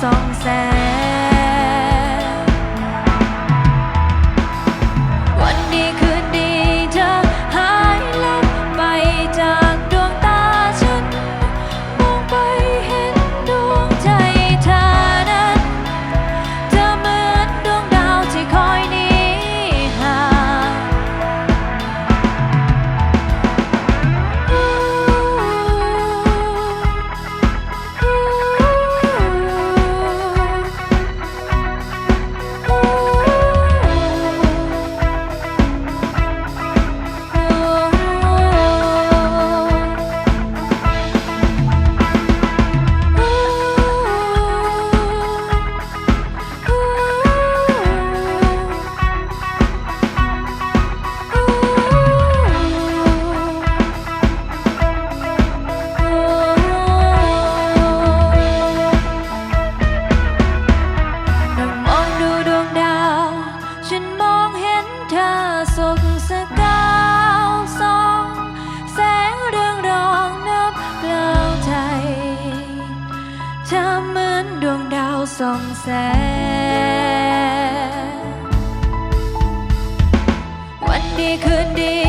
สองแสน อนดวงดาวส่องแสง วันดีคืนดี